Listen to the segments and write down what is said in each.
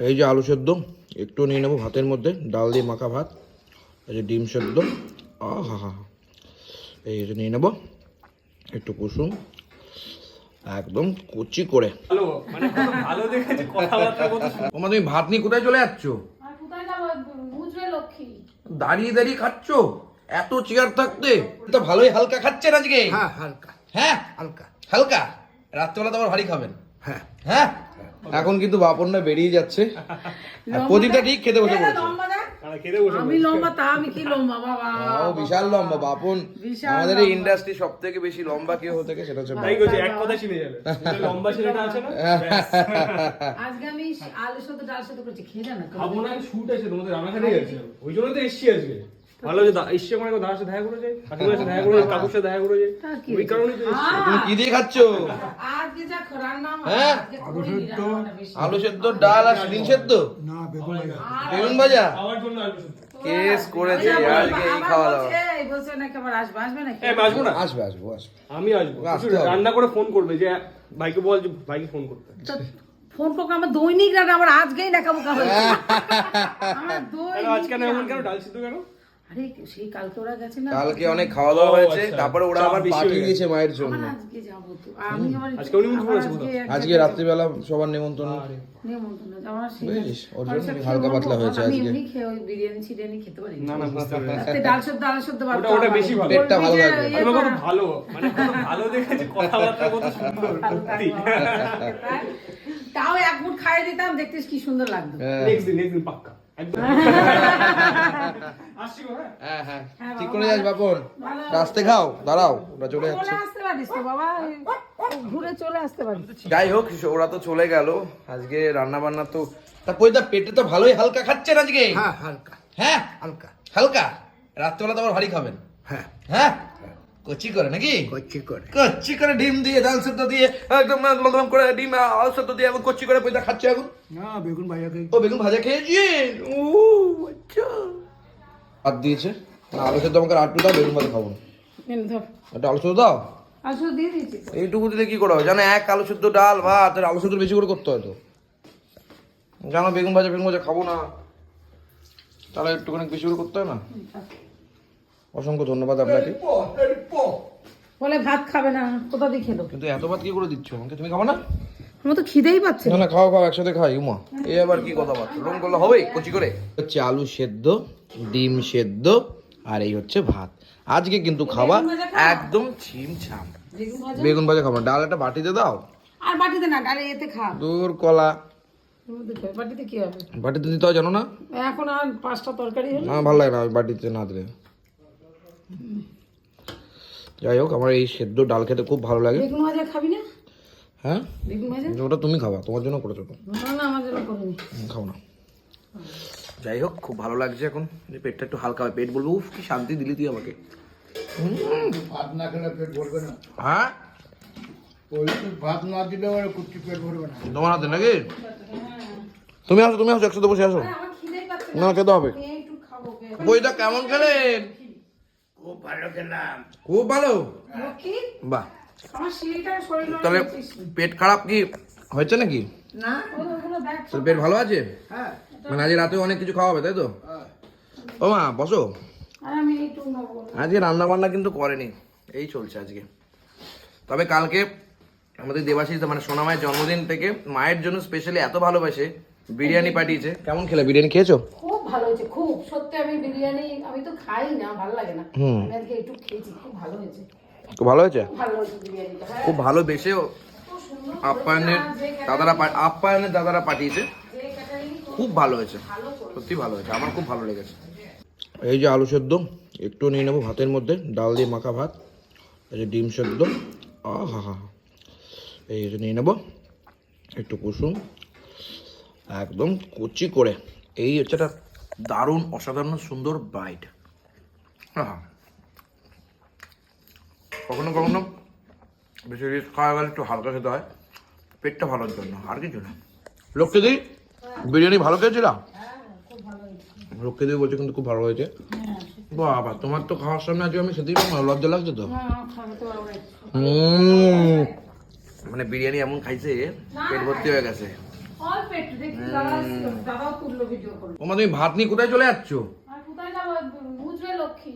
এই যে আলু সেদ্ধ একটু নিয়ে নেব ভাতের মধ্যে ডাল দিয়ে মাখা ভাত এই যে ডিম সেদ্ধ আহা হা হা এই যে নিয়ে নেব একটু কুসুম একদম কুচি করে। মানে। তোমার তুমি ভাত নিয়ে কোথায় চলে যাচ্ছ? আর কোথায় যাব? বুঝবে লক্ষ্মী। দাঁড়িয়ে দাঁড়িয়ে খাচ্ছ? এত চেয়ার থাকতে? তো ভালোই হালকা খাচ্ছেন আজকে। হ্যাঁ হালকা। হ্যাঁ? হালকা। হালকা? রাত্রেবেলা তো আবার ভারী খাবেন। হ্যাঁ। হ্যাঁ? এখন কিন্তু বাপনটা বেরিয়ে যাচ্ছে। প্রদীপটা ঠিক খেতে বসে পড়েছে। বসে আমি লম্বা তা আমি কি লম্বা বাবা? ও বিশাল লম্বা বাপন। আমাদের এই ইন্ডাস্ট্রি সব থেকে বেশি লম্বা কে হতে থাকে সেটা হচ্ছে এক কথা চিনে যাবে। লম্বা ছেলেটা আছে না? আজকে আমি আলু সাথে ডাল সাথে করছি খেয়ে জানো খাব না শুট আছে তোমাদের রান্নাঘাটে গেছে। ওই জন্য তো এসছি আজকে। ভালো যে আমার দাদার সাথে দেখা করে যাই কাকুর সাথে দেখা করে কাকুর সাথে দেখা করে যাই ওই কারণেই তো তুমি কি দিয়ে খাচ্ছ? আজকে যা রান্না আমার, হ্যাঁ? আজকে আলু সেদ্ধ। ডাল আর সেদ্ধ? না বেগুন ভাজা। বেগুন ভাজা? খাওয়ার জন্য শুধু। কেস করেছে আজকে এই খাওয়া দাওয়া। এই বলছে নাকি আবার আসবে আসবে নাকি? হ্যাঁ আসব না। আসবে আসব আসবে। আমি আসব। রান্না করে ফোন করবে যে ভাইকে বল যে ভাইকে ফোন করতে। ফোন করব আমার দৈনিক রান্না আমার আজকেই বোকা হয়েছে। আমার দৈনিক আজ কেন এমন কেন ডাল সিদ্ধ কেন? আরে সেই কালকে ওরা গেছে না? কালকে অনেক খাওয়া দাওয়া হয়েছে আচ্ছা। তারপরে ওরা আবার বেশি পাঠিয়ে গেছে। মায়ের জন্য। আজকে যাব তো। আমি আজকে করেছে আজকে রাত্রিবেলা সবার নিমন্ত্রণ। নেমন্তন্ন আমার সেই- বুঝেছিস? ওর জন্য কি হালকা পাতলা হয়েছে আজকে। এমনি খেয়ে ওই বিরিয়ানি ছিরিয়ানি খেতে পারি না না রাতে ডাল সেদ্ধ আলু সেদ্ধ ভাত ওটা- খাওয়া ওটা ভালো। বেশি ভালো। পেটটা ভালো বলবি যে থাকবে। আমি কত ভালো মানে কত ভালো দেখেছে কথাবার্তা কত সুন্দর। তাও এক মুঠ খাইয়ে দিতাম দেখতিস কি সুন্দর লাগতো। হ্যাঁ, নেক্সট দিন নেক্সট দিন পাক্কা। হ্যাঁ? হ্যাঁ হ্যাঁ। ঠিক করে যাস বাপন। রাস্তে খাও দাঁড়াও ওরা চলে যাচ্ছে। চলে আসতে পারিস তো বাবা এই ঘুরে চলে আসতে পারিস। যাই হোক ওরা তো চলে গেল। আজকে রান্না বান্না তো তারপরে দা পেটে তো ভালোই হালকা খাচ্ছেন আজকে? হ্যাঁ হালকা। হ্যাঁ? হালকা। হালকা। রাত্রেবেলা তো আবার ভারী খাবেন। হ্যাঁ। হ্যাঁ? কচি করে নাকি? করছি করে কচ্ছি করে ডিম দিয়ে ডাল সেদ্ধ দিয়ে একদম লদম করে ডিম আলু সেদ্ধ দিয়ে এখন কচ্ছি করে পয়সা খাচ্ছে এখন। না বেগুন ভাজা খেয়ে ও বেগুন ভাজা খেয়েছেন ও আচ্ছা। ভাত দিয়েছে। না আলু সেদ্ধ আমাকে আটটু দাও বেগুন ভাজা খাব না। একটা আলু সেদ্ধ দাও। আর। এইটুকু দিলে কি করা হবে? জানো এক আলু সেদ্ধ ডাল ভাত আর আলু সেদ্ধ বেশি করে করতে হয় তো। জানো বেগুন ভাজা বেগুন ভাজা খাব না। তাহলে একটুখানি বেশি করে করতে হয় না? অসংখ্য ধন্যবাদ আপনাকে। বলে ভাত খাবে না কোথা দিয়ে খেলো? কিন্তু এত ভাত কি করে দিচ্ছ? আমাকে তুমি খাব না? আমার তো খিদেই পাচ্ছে না। না খাও খাও একসাথে খাই উমা। এ আবার কি কথা কথাবার্তা রং করলে হবে কচি করে। হচ্ছে আলু সেদ্ধ ডিম সেদ্ধ আর এই হচ্ছে ভাত। আজকে কিন্তু খাওয়া একদম ছিমছাম বেগুন ভাজা? বেগুন ভাজা খাব না। ডাল একটা বাটিতে দাও। আর বাটিতে না ডালে এতে খা। দূর কলা। বাটিতে কি হবে? বাটিতে দিতে হয় জানো না? এখন আর পাঁচটা তরকারি হলো। আমার ভালো লাগে না বাটিতে না দিলে। যাই হোক আমার এই সেদ্ধ ডাল খেতে খুব ভালো লাগে। বেগুন ভাজা খাবি না? হ্যাঁ? বেগুন ভাজা? ওটা তুমি খাবা তোমার জন্য করেছ তো। না না আমার জন্য করিনি। খাও না। যাই হোক খুব ভালো লাগছে এখন। যে পেটটা একটু হালকা হয় পেট বলব উফ কি শান্তি দিলি তুই আমাকে। ভাত না খেলে পেট ভরবে না। হ্যাঁ? ভাত না দিলে কুচি পেট ভরবে না। তোমার হাতে নাকি? তুমি আসো তুমি আসো একসাথে বসে আসো। না খেতে হবে। বইটা কেমন খেলেন? খুব ভালো খেলাম। খুব ভালো? বাহ। তাহলে পেট খারাপ কি হয়েছে নাকি? না পেট ভালো আছে? হ্যাঁ। মানে আজ রাতে অনেক কিছু খাওয়া হবে তাই তো? ও মা বসো। আজকে রান্না বান্না কিন্তু করেনি এই চলছে আজকে। তবে কালকে আমাদের দেবাশিস মানে সোনা মায়ের জন্মদিন থেকে মায়ের জন্য স্পেশালি এত ভালোবাসে বিরিয়ানি পাঠিয়েছে। কেমন খেলে? বিরিয়ানি খেয়েছো? খুব ভালো হয়েছে খুব সত্যি আমি বিরিয়ানি আমি তো খাই না ভালো লাগে না। হুম। আমি আজকে একটু খেয়েছি খুব ভালো হয়েছে। খুব ভালো হয়েছে? খুব ভালো হ্যাঁ। সুন্দর আপ্যায়নের দাদারা আপ্যায়নের দাদারা পাঠিয়েছে। খুব ভালো হয়েছে সত্যি ভালো হয়েছে আমার খুব ভালো লেগেছে। এই যে আলু সেদ্ধ একটু নিয়ে নেব ভাতের মধ্যে ডাল দিয়ে মাখা ভাত এই যে ডিম সেদ্ধ আহা হা এই যে নিয়ে নেব একটু কুসুম একদম কুচি করে এই হচ্ছে একটা দারুণ অসাধারণ সুন্দর বাইট আহা। কখনো কখনো বেশি রিচ খাওয়া গেলে একটু হালকা খেতে হয়। পেটটা ভালোর জন্য আর কিছু না। লক্ষ্মী দি বিরিয়ানি ভালো খেয়েছিলাম? লক্ষ্মী দি বলছে কিন্তু খুব ভালো হয়েছে। বাবা তোমার তো খাওয়ার সামনে আজকে আমি সেদিন লজ্জা লাগছে তো। মানে বিরিয়ানি এমন খাইছে পেট ভর্তি হয়ে গেছে। অল্প দেখি তুললো ভিডিও করল ওমা তুমি ভাত নিয়ে কোথায় চলে যাচ্ছ? আর কোথায় যাব? বুঝবে লক্ষ্মী।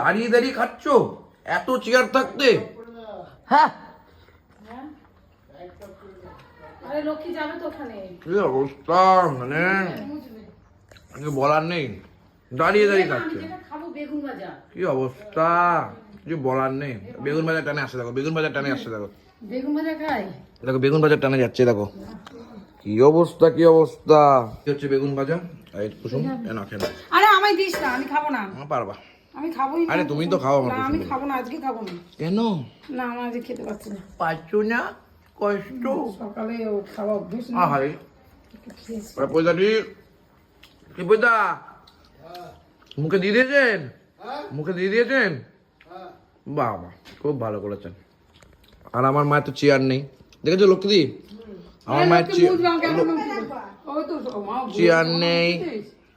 দাঁড়িয়ে দাঁড়িয়ে খাচ্ছ? এত চেয়ার থাকতে? হ্যাঁ। হ্যাঁ? আরে লক্ষ্মী যাবে তো ওখানে। কি অবস্থা মানে? কিছু বলার নেই। দাঁড়িয়ে দাঁড়িয়ে আমি খাচ্ছে বেগুন কি অবস্থা? কিছু বলার নেই। বেগুন বাজার টানে আসছে দেখো। বেগুন বাজার টানে আসছে দেখো। বেগুন ভাজা খাই? দেখো বেগুন বাজার টানে যাচ্ছে দেখো। কি অবস্থা কি অবস্থা? কি হচ্ছে বেগুন ভাজা? এই কুসুম না খেয়ে আরে আমায় দিস না আমি খাব না। আমার পারবা। আমি খাবোই না। আরে তুমি তো খাও আমার আমি খাব না আজকে খাব না। কেন? না আমার আজকে খেতে পারছি না। পাচ্ছ না? কষ্ট। সকালে খাওয়া অভ্যেস না আহারে। ওরা পয়সাটি কি পয়সা মুখে দিয়ে দিয়েছেন? মুখে দিয়ে দিয়েছেন? বাবা খুব ভালো করেছেন। আর আমার মায়ের তো চেয়ার নেই। দেখেছ লক্ষ্মীদি? আমার মায়ের চেয়ার নেই।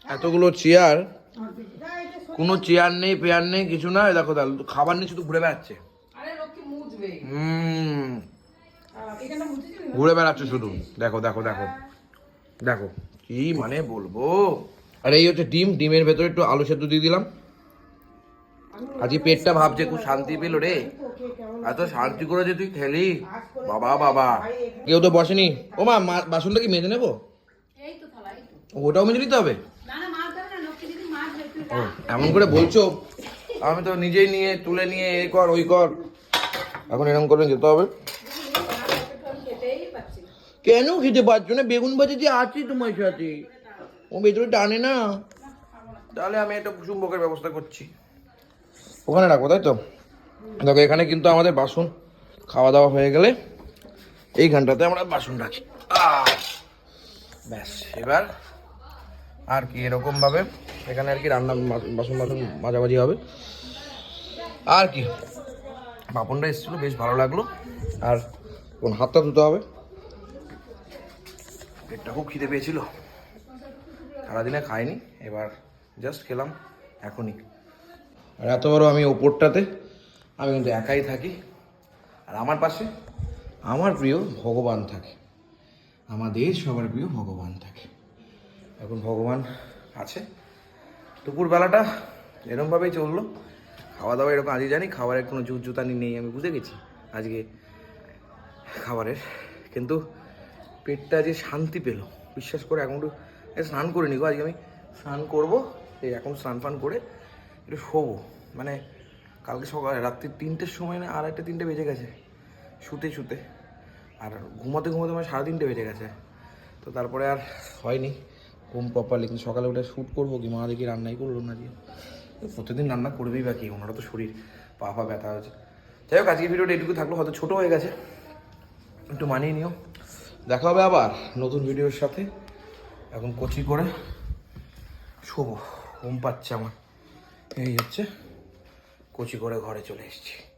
এতগুলো চেয়ার। কোনো চেয়ার নেই পেয়ার নেই কিছু না। দেখো দেখো, খাবার নিয়ে শুধু ঘুরে বেড়াচ্ছে। আরে লক্ষ্মী মুছবে। হুম? ঘুরে বেড়াচ্ছে শুধু। দেখো দেখো দেখো। দেখো কি মানে বলব? আর এই হচ্ছে ডিম। ডিমের ভেতরে একটু আলু সেদ্ধ দিয়ে দিলাম। আজকে পেটটা ভাবছে খুব শান্তি পেল রে। এত শান্তি করে যে তুই খেলি। বাবা বাবা। কেউ তো বসেনি। ও মা মা- বাসনটা কি মেজে নেব? এই তো থালা, এই তো। ওটাও মেজে নিতে হবে? না, না, মাছ দেবে না, লক্ষ্মী দিদি মাছ দেবে, তুই ও, এমন করে বলছো। আমি তো নিজেই নিয়ে তুলে নিয়ে এই কর ওই কর। এখন এরকম করে যেতে হবে। কেন খেতে পারছ না? বেগুন ভাজি যে আছি তোমার সাথে। ও ভেতরে টানে না। তাহলে আমি একটা কুসুম বকের ব্যবস্থা করছি। ওখানে রাখব তাই তো? দেখো, এখানে কিন্তু আমাদের বাসন খাওয়া দাওয়া হয়ে গেলে এই ঘন্টাতে আমরা বাসন রাখি। ব্যাস, এবার আর কি এরকম ভাবে এখানে আর কি রান্না বাসন বাসন মাঝামাঝি হবে। আর কি বাপনটা এসেছিল, বেশ ভালো লাগল। আর কোন হাতটা ধুতে হবে? পেটটা খুব খিদে পেয়েছিল। সারাদিনে খাইনি, এবার জাস্ট খেলাম এখনই। আর এত বড় আমি ওপরটাতে আমি কিন্তু একাই থাকি। আর আমার পাশে আমার প্রিয় ভগবান থাকে। আমাদের সবার প্রিয় ভগবান থাকে। এখন ভগবান আছে। দুপুরবেলাটা এরমভাবেই চলল। খাওয়া দাওয়া এরকম আজকে জানি, খাবারের কোনো জুত জুতানি নেই, আমি বুঝে গেছি আজকে খাবারের। কিন্তু পেটটা যে শান্তি পেল, বিশ্বাস করে এখন একটু স্নান করে নি গো, আজকে আমি স্নান করব, এই এখন স্নান ফান করে একটু শোবো। মানে কালকে সকালে, রাত্রি তিনটের সময় না একটা তিনটে বেজে গেছে। শুতে শুতে। আর ঘুমাতে ঘুমাতে আমার সাড়ে তিনটে বেজে গেছে। তো তারপরে আর হয়নি। ঘুম প্রপারলি কিন্তু সকালে উঠে শ্যুট করব কি? মা দেখি রান্নাই করল না দিয়ে। প্রতিদিন রান্না করবেই বা কি? ওনারা তো শরীর পা পা ব্যথা হয়েছে যাই হোক আজকে ভিডিওটা এটুকু থাকল। হয়তো ছোটো হয়ে গেছে। একটু মানিয়ে নিও। দেখা হবে আবার নতুন ভিডিওর সাথে। এখন কচি করে শোবো। ঘুম পাচ্ছে আমার। এই হচ্ছে কচি করে ঘরে চলে এসেছি।